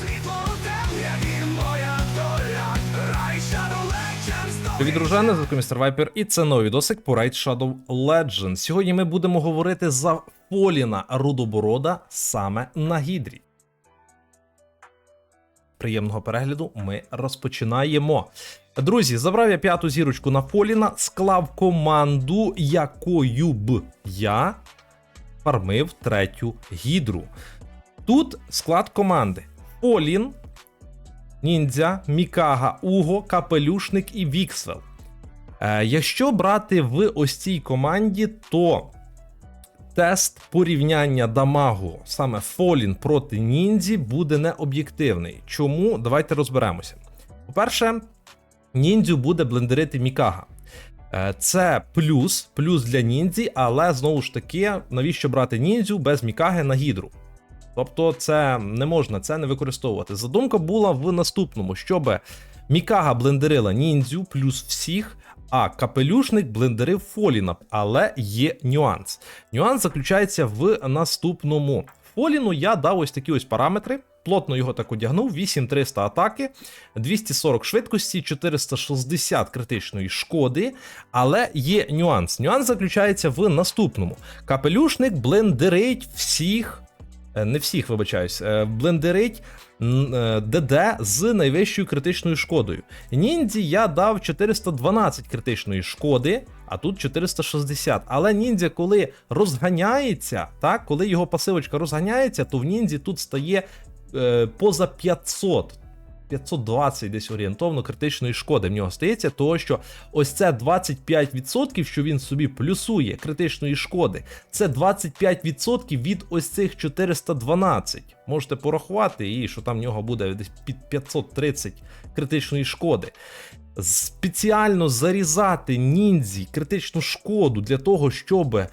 Світло у темряві моя доля Рай Shadow Legends Привіт, дружани, звуку містер Вайпер, і це новий відосик по Raid Shadow Legends. Сьогодні ми будемо говорити за Фоліна Рудоборода саме на Гідрі. Приємного перегляду ми розпочинаємо. Друзі, забрав я п'яту зірочку на Фоліна, склав команду, якою б я фармив третю гідру. Тут склад команди: Фолін, Ніндзя, Мікага, Уго, Капелюшник і Віксвел. Е, якщо брати в ось цій команді, то тест порівняння дамагу саме Фолін проти Ніндзі буде необ'єктивний. Чому? Давайте розберемося. По-перше, ніндзю буде блендерити Мікага. Е, Це плюс, плюс для ніндзі, але знову ж таки, навіщо брати ніндзю без Мікаги на гідру? Тобто, це не можна це не використовувати. Задумка була в наступному, щоб Мікага блендерила ніндзю плюс всіх, а капелюшник блендерив Фоліна. Але є нюанс. Нюанс заключається в наступному. Фоліну я дав ось такі ось параметри. Плотно його так одягнув, 8300 атаки, 240 швидкості, 460 критичної шкоди. Але є нюанс. Нюанс заключається в наступному: капелюшник блендерить всіх не всіх, вибачаюсь, е, блендерить е, ДД з найвищою критичною шкодою. Ніндзі я дав 412 критичної шкоди, а тут 460. Але ніндзя, коли розганяється, так, коли його пасивочка розганяється, то в ніндзі тут стає е, поза 500. 520 десь орієнтовно критичної шкоди в нього стається, того що ось це 25%, що він собі плюсує критичної шкоди, це 25% від ось цих 412. Можете порахувати, і що там в нього буде десь під 530 критичної шкоди. Спеціально зарізати ніндзі критичну шкоду для того, щоб е,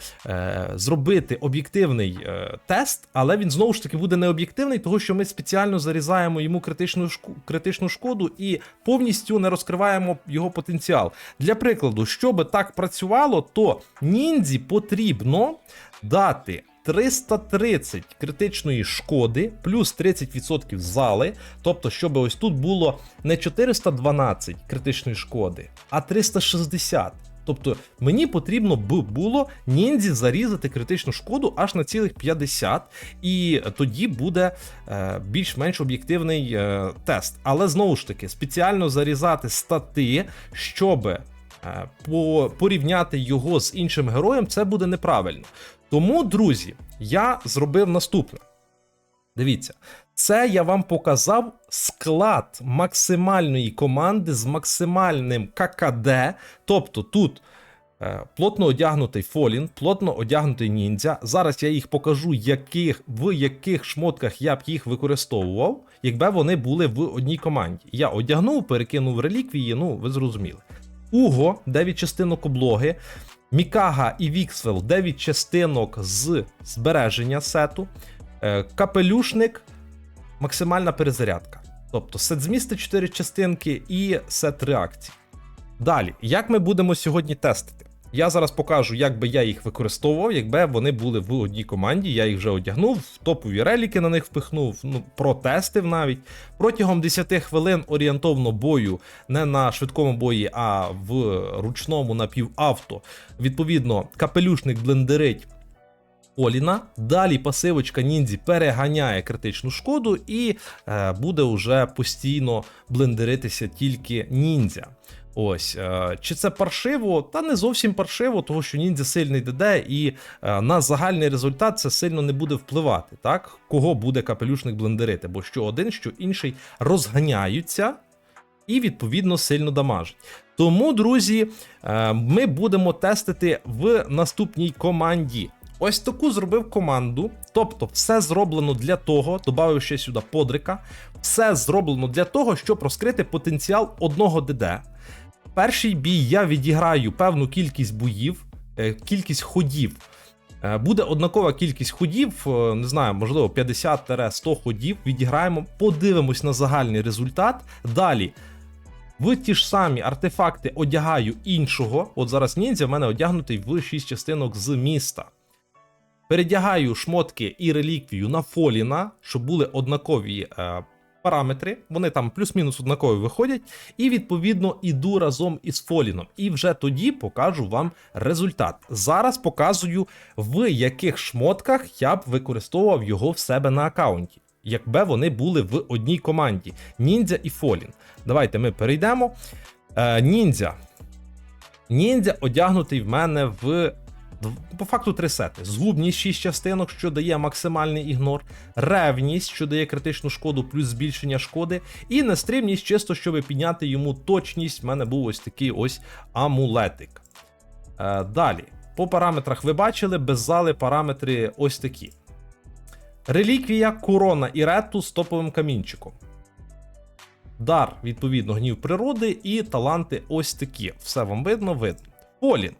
зробити об'єктивний е, тест, але він знову ж таки буде не об'єктивний, тому що ми спеціально зарізаємо йому критичну, шку- критичну шкоду і повністю не розкриваємо його потенціал. Для прикладу, щоб так працювало, то ніндзі потрібно дати 330 критичної шкоди, плюс 30% зали. Тобто, щоб ось тут було не 412 критичної шкоди, а 360. Тобто мені потрібно б було ніндзі зарізати критичну шкоду аж на цілих 50, і тоді буде е, більш-менш об'єктивний е, тест. Але знову ж таки, спеціально зарізати стати, щоб е, порівняти його з іншим героєм, це буде неправильно. Тому, друзі, я зробив наступне. Дивіться, це я вам показав склад максимальної команди з максимальним ККД. Тобто тут е, плотно одягнутий Фолін, плотно одягнутий ніндзя. Зараз я їх покажу, яких, в яких шмотках я б їх використовував, якби вони були в одній команді. Я одягнув, перекинув реліквії, ну ви зрозуміли. Уго, 9 частинок облоги. Мікага і Віксвел 9 частинок з збереження сету. Е, Капелюшник максимальна перезарядка. Тобто сет змісти 4 частинки і сет реакцій. Далі, як ми будемо сьогодні тестити? Я зараз покажу, як би я їх використовував, якби вони були в одній команді. Я їх вже одягнув, топові реліки на них впихнув, ну протестив навіть. Протягом 10 хвилин орієнтовно бою, не на швидкому бої, а в ручному напівавто. Відповідно, капелюшник блендерить Оліна. Далі пасивочка ніндзі переганяє критичну шкоду і е, буде вже постійно блендеритися тільки ніндзя. Ось, е, чи це паршиво? Та не зовсім паршиво, тому що ніндзя сильний ДД, і е, на загальний результат це сильно не буде впливати. Так, кого буде капелюшник блендерити? Бо що один, що інший розганяються і відповідно сильно дамажить. Тому, друзі, е, ми будемо тестити в наступній команді. Ось таку зробив команду. Тобто, все зроблено для того, додав ще сюди подрика. Все зроблено для того, щоб розкрити потенціал одного ДД. Перший бій я відіграю певну кількість боїв, е, кількість ходів. Е, Буде однакова кількість ходів, е, не знаю, можливо, 50-100 ходів. Відіграємо, подивимось на загальний результат. Далі. В ті ж самі артефакти одягаю іншого. От зараз ніндзя в мене одягнутий в 6 частинок з міста. Передягаю шмотки і реліквію на Фоліна, щоб були однакові параметри. Вони там плюс-мінус однакові виходять. І відповідно іду разом із Фоліном. І вже тоді покажу вам результат. Зараз показую, в яких шмотках я б використовував його в себе на аккаунті. Якби вони були в одній команді Ніндзя і Фолін. Давайте ми перейдемо. Е, ніндзя. Ніндзя одягнутий в мене в по факту три сети: згубність 6 частинок, що дає максимальний ігнор, ревність, що дає критичну шкоду, плюс збільшення шкоди, і нестримність, чисто щоб підняти йому точність. В мене був ось такий ось амулетик. Е, далі, по параметрах ви бачили, без зали параметри ось такі. Реліквія, корона і рету з топовим камінчиком. Дар, відповідно, гнів природи і таланти ось такі. Все вам видно, видно. Полін.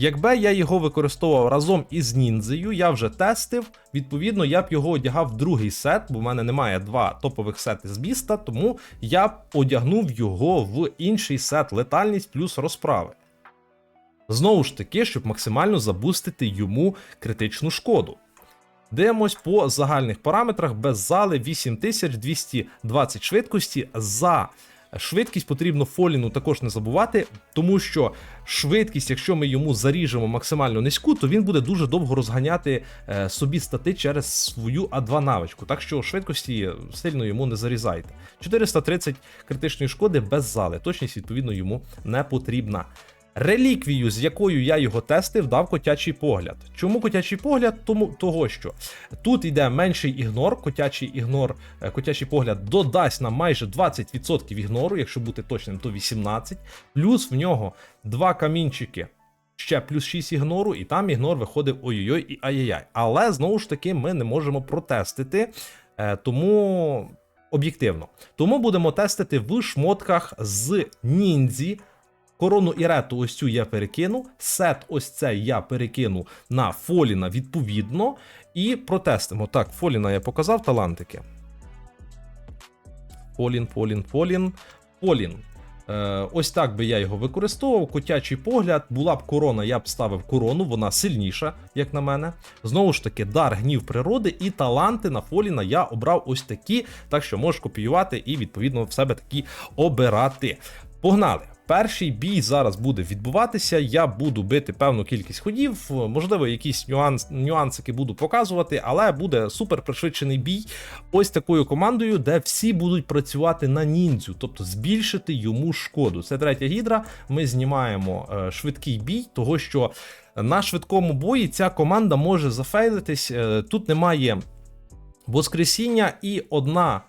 Якби я його використовував разом із ніндзею, я вже тестив. Відповідно, я б його одягав в другий сет, бо в мене немає два топових сети з біста, тому я б одягнув його в інший сет летальність плюс розправи. Знову ж таки, щоб максимально забустити йому критичну шкоду. Дивимось по загальних параметрах без зали 8220 швидкості. За швидкість потрібно Фоліну також не забувати, тому що швидкість, якщо ми йому заріжемо максимально низьку, то він буде дуже довго розганяти е, собі стати через свою А2 навичку. Так що швидкості сильно йому не зарізайте. 430 критичної шкоди без зали. Точність, відповідно, йому не потрібна. Реліквію, з якою я його тестив, дав котячий погляд. Чому котячий погляд? Тому того, що тут йде менший ігнор, котячий ігнор, е, котячий погляд додасть нам майже 20% ігнору, якщо бути точним, то 18. Плюс в нього два камінчики. Ще плюс 6 ігнору, і там ігнор виходив ой-ой-ой і ай-яй-яй. Але знову ж таки ми не можемо протестити, е, тому об'єктивно. Тому будемо тестити в шмотках з ніндзі. Корону і рету ось цю я перекину. Сет ось цей я перекину на Фоліна відповідно. І протестимо. Так, Фоліна я показав талантики. Фолін, Фолін, Фолін, Фолін. Е, ось так би я його використовував. Котячий погляд. Була б корона, я б ставив корону, вона сильніша, як на мене. Знову ж таки, дар гнів природи і таланти на Фоліна я обрав ось такі, так що можеш копіювати і, відповідно, в себе такі обирати. Погнали! Перший бій зараз буде відбуватися. Я буду бити певну кількість ходів, можливо, якісь нюанс, нюансики буду показувати, але буде супер пришвидшений бій ось такою командою, де всі будуть працювати на ніндзю, тобто збільшити йому шкоду. Це третя гідра. Ми знімаємо е, швидкий бій, того що на швидкому бої ця команда може зафейлитись. Е, тут немає воскресіння і одна.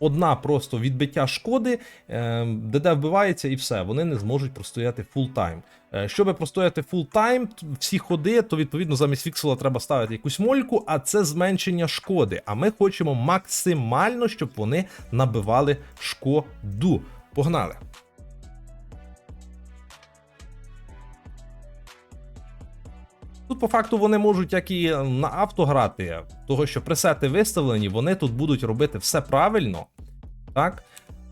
Одна просто відбиття шкоди, е, ДД вбивається і все, вони не зможуть простояти фул тайм. Е, Щоб простояти фул тайм, всі ходи, то відповідно замість фіксела треба ставити якусь мольку, а це зменшення шкоди. А ми хочемо максимально, щоб вони набивали шкоду. Погнали! Тут, по факту, вони можуть як і на авто грати, того що пресети виставлені, вони тут будуть робити все правильно. Так.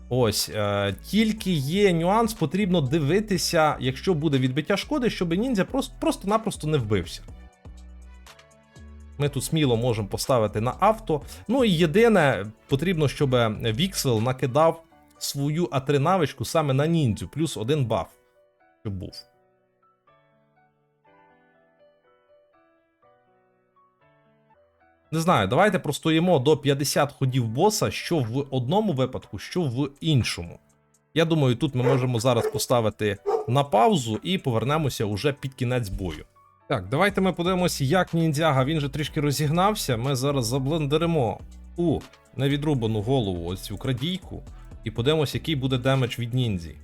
Ось, е, тільки є нюанс, потрібно дивитися, якщо буде відбиття шкоди, щоб ніндзя просто, просто-напросто не вбився. Ми тут сміло можемо поставити на авто. Ну і єдине, потрібно, щоб Віксел накидав свою А3 навичку саме на ніндзю, плюс один баф, щоб був. Не знаю, давайте простоїмо до 50 ходів боса, що в одному випадку, що в іншому. Я думаю, тут ми можемо зараз поставити на паузу і повернемося уже під кінець бою. Так, давайте ми подивимося, як ніндзяга. Він же трішки розігнався. Ми зараз заблендеримо у невідрубану голову ось цю крадійку, і подивимося, який буде демедж від ніндзі.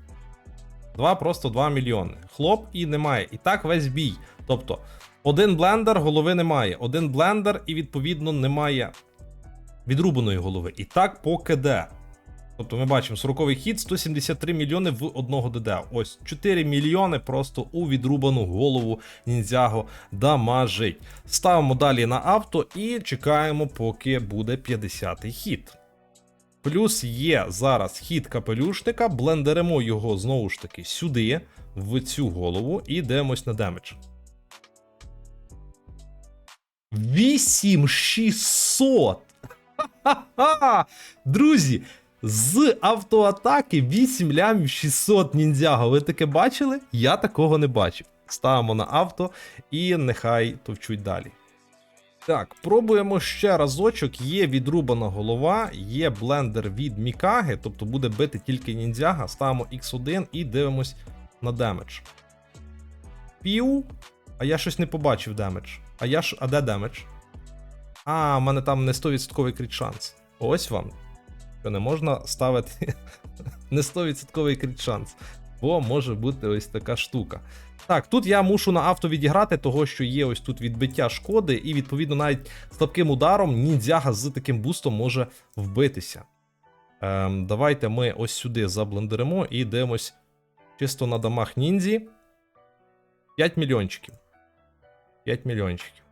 Два просто 2 мільйони. Хлоп і немає. І так весь бій. Тобто, один блендер, голови немає. Один блендер, і відповідно немає відрубаної голови. І так по КД. Тобто ми бачимо 40-й хід 173 мільйони в одного ДД. Ось 4 мільйони просто у відрубану голову ніндзяго дамажить. Ставимо далі на авто і чекаємо, поки буде 50-й хід. Плюс є зараз хід капелюшника, блендеримо його знову ж таки сюди, в цю голову, і дивимось на демедж. 8600! Ха-ха-ха! Друзі, з автоатаки 8 лямів 600 ніндзяго. Ви таке бачили? Я такого не бачив. Ставимо на авто і нехай товчуть далі. Так, пробуємо ще разочок. Є відрубана голова, є блендер від Мікаги, тобто буде бити тільки ніндзяга. Ставимо X1 і дивимось на демедж. Пів. А я щось не побачив демедж. А я ж. А де демедж? А, в мене там не 100% кріт шанс. Ось вам. Що не можна ставити не 100% кріт шанс. Бо може бути ось така штука. Так, тут я мушу на авто відіграти, того що є ось тут відбиття шкоди, і відповідно навіть слабким ударом ніндзяга з таким бустом може вбитися. Ем, давайте ми ось сюди заблендеримо і дивимось чисто на дамаг ніндзі. 5 мільйончиків. 5 мільйончиків.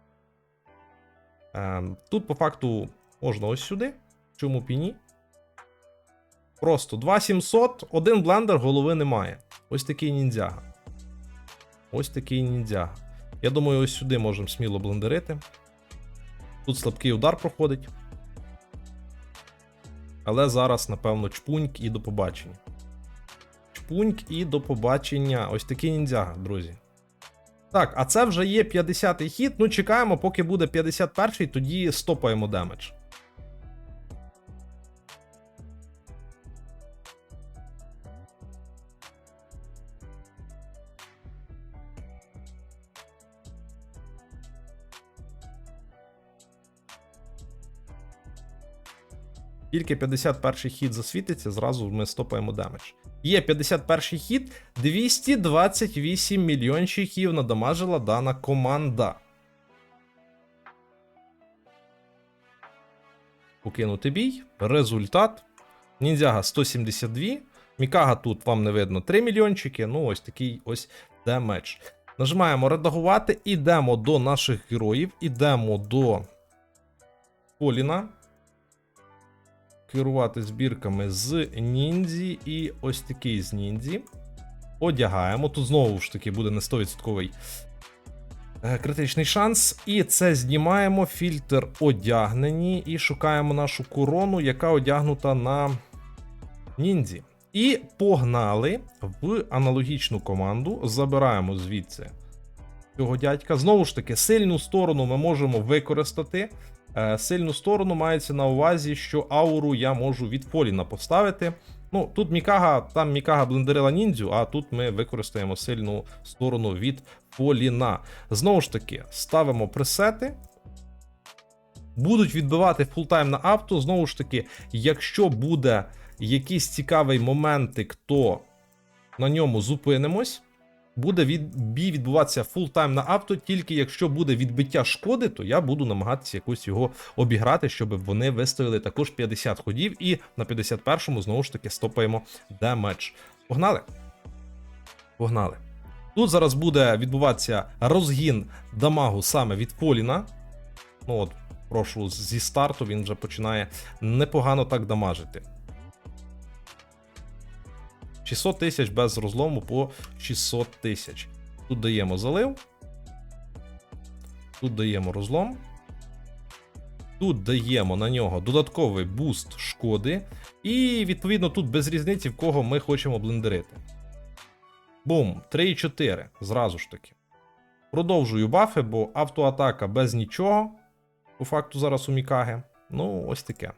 Ем, тут по факту можна ось сюди. Чому б і ні? Просто 2700, один блендер, голови немає. Ось такий ніндзяга. Ось такий ніндзяга. Я думаю, ось сюди можемо сміло блендерити. Тут слабкий удар проходить. Але зараз, напевно, чпуньк і до побачення. Чпуньк і до побачення. Ось такий ніндзяга, друзі. Так, а це вже є 50-й хід. Ну, чекаємо, поки буде 51-й, тоді стопаємо демедж. Тільки 51 хід засвітиться, зразу ми стопаємо демедж. Є 51 хід, 228 мільйончиків надамажила дана команда. Покинути бій. Результат. Ніндзяга 172. Мікага тут вам не видно 3 мільйончики. Ну, ось такий ось демедж. Нажимаємо редагувати, ідемо до наших героїв, ідемо до Поліна керувати збірками з ніндзі і ось такий з ніндзі. Одягаємо. Тут знову ж таки буде не 100% е, критичний шанс. І це знімаємо. Фільтр одягнені. І шукаємо нашу корону, яка одягнута на ніндзі. І погнали в аналогічну команду. Забираємо звідси цього дядька. Знову ж таки, сильну сторону ми можемо використати. Е, Сильну сторону мається на увазі, що ауру я можу від Поліна поставити. Ну, тут Мікага, там Мікага блендерила ніндзю, а тут ми використаємо сильну сторону від Поліна. Знову ж таки, ставимо пресети. Будуть відбивати фултайм на авто. Знову ж таки, якщо буде якийсь цікавий моментик, то на ньому зупинимось. Буде від, бій відбуватися фултайм на авто, тільки якщо буде відбиття шкоди, то я буду намагатися якось його обіграти, щоб вони виставили також 50 ходів, і на 51-му знову ж таки стопаємо демедж. Погнали? Погнали. Тут зараз буде відбуватися розгін дамагу саме від Поліна. Ну от, прошу, зі старту він вже починає непогано так дамажити. 600 тисяч без розлому по 600 тисяч. Тут даємо залив. Тут даємо розлом. Тут даємо на нього додатковий буст шкоди. І, відповідно, тут без різниці, в кого ми хочемо блендерити. Бум, 3,4. Зразу ж таки. Продовжую бафи, бо автоатака без нічого. По факту зараз у Мікаги. Ну, ось таке.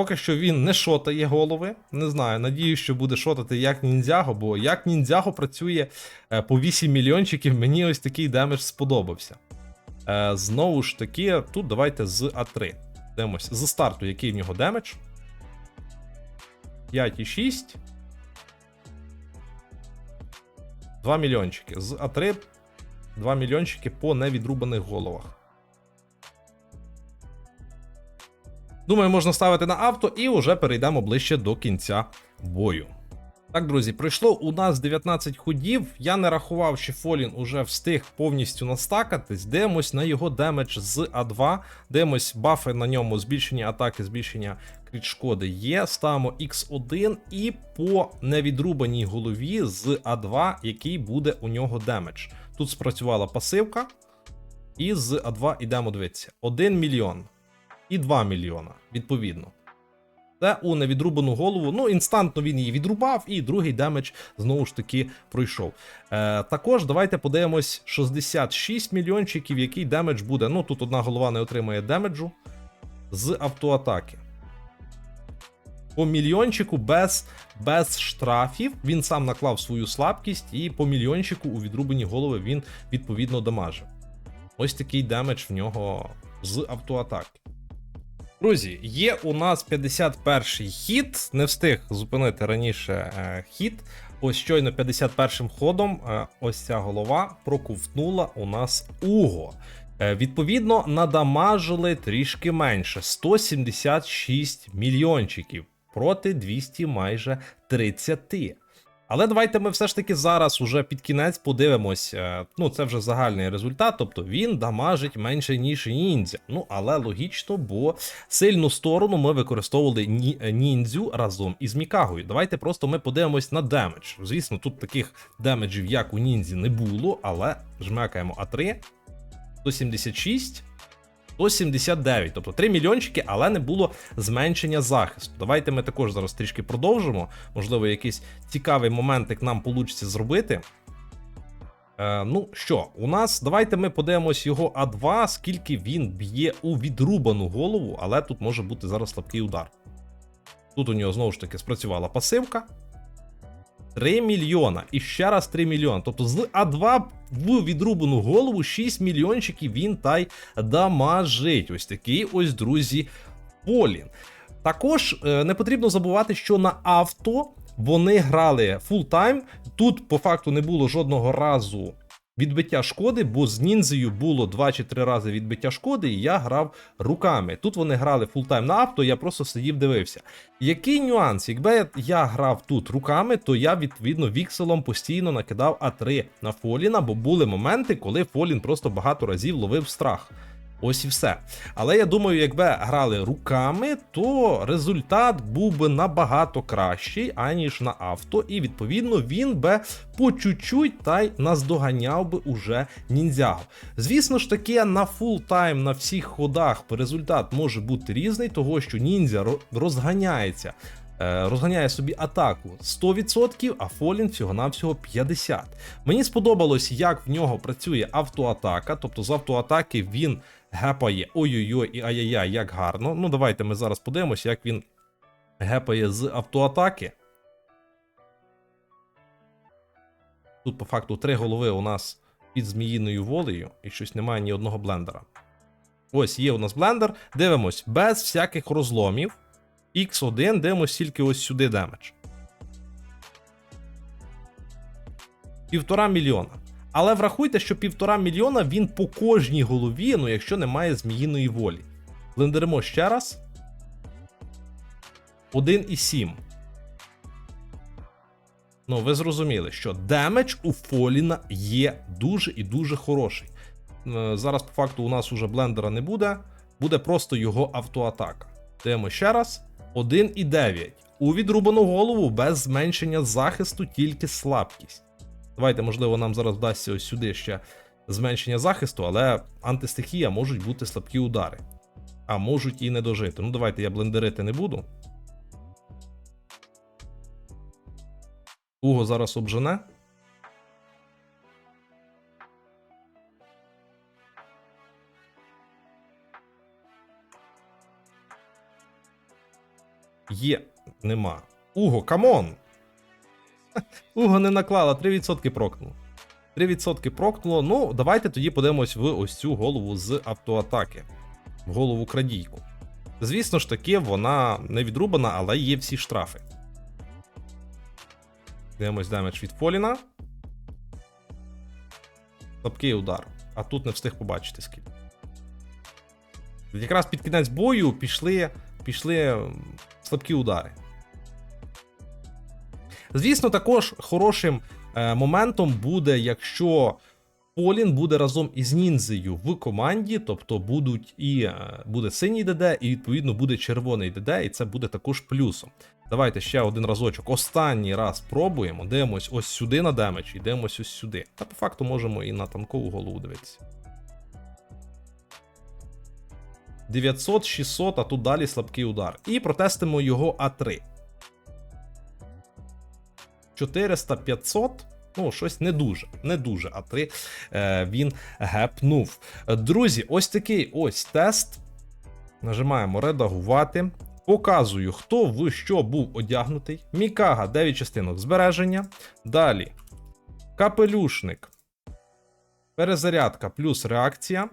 Поки що він не шотає голови. Не знаю, надію, що буде шотати як ніндзяго, бо як ніндзяго працює е, по 8 мільйончиків, мені ось такий демедж сподобався. Е, Знову ж таки, тут давайте з А3. Дивимось з старту, який в нього демедж. 5,6. 2 мільйончики. З А3 2 мільйончики по невідрубаних головах. Думаю, можна ставити на авто і вже перейдемо ближче до кінця бою. Так, друзі, пройшло у нас 19 ходів. Я не рахував, що Фолін уже встиг повністю настакатись. Дивимось на його демедж з А2. Дивимось бафи на ньому, збільшення атаки, збільшення кріт шкоди є. Ставимо X1 і по невідрубаній голові з А2, який буде у нього демедж. Тут спрацювала пасивка. І з А2 йдемо дивитися. 1 мільйон і 2 мільйона, відповідно. Це у невідрубану голову. Ну, інстантно він її відрубав, і другий демедж знову ж таки пройшов. Е, також давайте подивимось 66 мільйончиків, який демедж буде. Ну, тут одна голова не отримає демеджу з автоатаки. По мільйончику без, без штрафів. Він сам наклав свою слабкість, і по мільйончику у відрубані голови він відповідно дамажив. Ось такий демедж в нього з автоатаки. Друзі, є у нас 51-й хід. Не встиг зупинити раніше е, хід. Ось щойно 51-м ходом е, ось ця голова проковтнула у нас Уго. Е, відповідно, надамажили трішки менше 176 мільйончиків проти 200 майже 30. Але давайте ми все ж таки зараз уже під кінець подивимось. е, Ну, це вже загальний результат, тобто він дамажить менше, ніж ніндзя. Ну, але логічно, бо сильну сторону ми використовували е, ніндзю разом із Мікагою. Давайте просто ми подивимось на демедж. Звісно, тут таких демеджів, як у ніндзі, не було, але жмякаємо А3. 176. 179, тобто 3 мільйончики, але не було зменшення захисту. Давайте ми також зараз трішки продовжимо. Можливо, якийсь цікавий моментик нам вийде зробити. Е, ну що, у нас давайте ми подивимось його А2, скільки він б'є у відрубану голову, але тут може бути зараз слабкий удар. Тут у нього знову ж таки спрацювала пасивка. 3 мільйона. І ще раз 3 мільйона. Тобто з А2 в відрубану голову 6 мільйончиків він та й дамажить. Ось такий ось, друзі, Полін. Також е, не потрібно забувати, що на авто вони грали фултайм. Тут по факту не було жодного разу відбиття шкоди, бо з ніндзею було 2 чи 3 рази відбиття шкоди, і я грав руками. Тут вони грали фултайм на авто, я просто сидів дивився. Який нюанс? Якби я грав тут руками, то я відповідно вікселом постійно накидав А3 на Фоліна, бо були моменти, коли Фолін просто багато разів ловив страх. Ось і все. Але я думаю, якби грали руками, то результат був би набагато кращий, аніж на авто, і відповідно він би по чуть-чуть та й наздоганяв би уже ніндзягу. Звісно ж таки, на фул тайм на всіх ходах результат може бути різний, того що ніндзя розганяється. е, Розганяє собі атаку 100%, а Фолін всього-навсього 50%. Мені сподобалось, як в нього працює автоатака, тобто з автоатаки він гепає ой-ой-ой ай-яй-яй, як гарно. Ну, давайте ми зараз подивимося, як він гепає з автоатаки. Тут, по факту, три голови у нас під зміїною волею, і щось немає ні одного блендера. Ось є у нас блендер. Дивимось, без всяких розломів. X1, дивимось тільки ось сюди демедж. Півтора мільйона. Але врахуйте, що півтора мільйона він по кожній голові, ну якщо немає зміїної волі. Блендеримо ще раз. 1,7. Ну, ви зрозуміли, що демедж у Фоліна є дуже і дуже хороший. Е, Зараз, по факту, у нас уже блендера не буде, буде просто його автоатака. Дивимо ще раз. 1,9. У відрубану голову без зменшення захисту, тільки слабкість. Давайте, можливо, нам зараз вдасться ось сюди ще зменшення захисту, але антистихія можуть бути слабкі удари. А можуть і не дожити. Ну, давайте я блендерити не буду. Уго зараз обжене. Є, нема. Уго, камон! Уго не наклала, 3% прокнуло. 3% прокнуло. Ну, давайте тоді подивимось в ось цю голову з автоатаки. В голову крадійку. Звісно ж таки, вона не відрубана, але є всі штрафи. Дивимось демедж від Фоліна. Слабкий удар. А тут не встиг побачити скільки. Якраз під кінець бою пішли, пішли слабкі удари. Звісно, також хорошим е, моментом буде, якщо Полін буде разом із ніндзею в команді, тобто будуть і е, буде синій ДД, і відповідно буде червоний ДД, і це буде також плюсом. Давайте ще один разочок. Останній раз пробуємо. Дивимось ось сюди на демедж і дивимось ось сюди. Та по факту можемо і на танкову голову дивитися. 900, 600, а тут далі слабкий удар. І протестимо його А3. 400, 500. Ну, щось не дуже, не дуже А3 е, він гепнув. Друзі, ось такий ось тест. Нажимаємо редагувати. Показую, хто в що був одягнутий. Мікага 9 частинок збереження. Далі. Капелюшник. Перезарядка плюс реакція.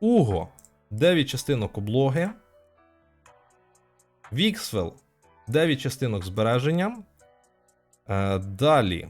Уго 9 частинок облоги. Віксвел 9 частинок збереження. Е, далі.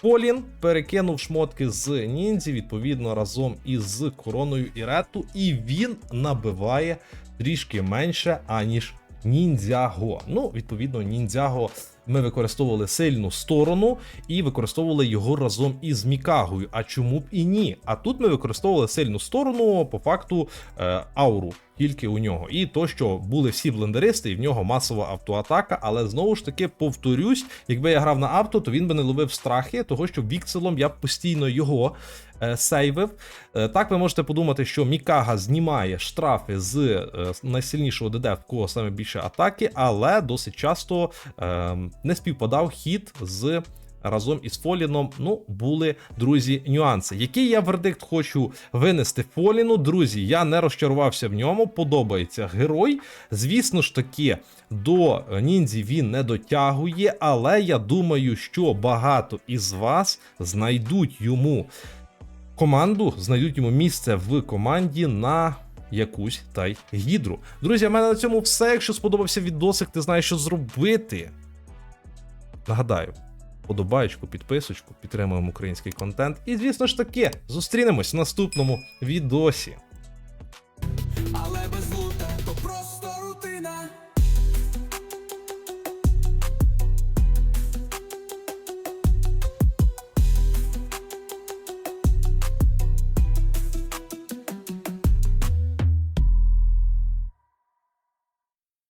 Полін перекинув шмотки з ніндзі, відповідно, разом із короною Ірету, і він набиває трішки менше, аніж ніндзяго. Ну, відповідно, ніндзяго ми використовували сильну сторону і використовували його разом із Мікагою. А чому б і ні? А тут ми використовували сильну сторону, по факту, е, ауру. Тільки у нього, і то, що були всі блендеристи, і в нього масова автоатака. Але знову ж таки повторюсь, якби я грав на авто, то він би не ловив страхи, того що вікселом я постійно його е, сейвив. Е, так ви можете подумати, що Мікага знімає штрафи з е, найсильнішого ДД, в кого саме більше атаки, але досить часто е, не співпадав хід з. Разом із Фоліном, ну, були, друзі, нюанси. Який я вердикт хочу винести Фоліну, друзі, я не розчарувався в ньому, подобається герой. Звісно ж таки, до ніндзі він не дотягує, але я думаю, що багато із вас знайдуть йому команду, знайдуть йому місце в команді на якусь та й гідру. Друзі, в мене на цьому все. Якщо сподобався відосик, ти знаєш, що зробити. Нагадаю, подобаєчку, підписочку, підтримуємо український контент. І, звісно ж таки, зустрінемось в наступному відосі.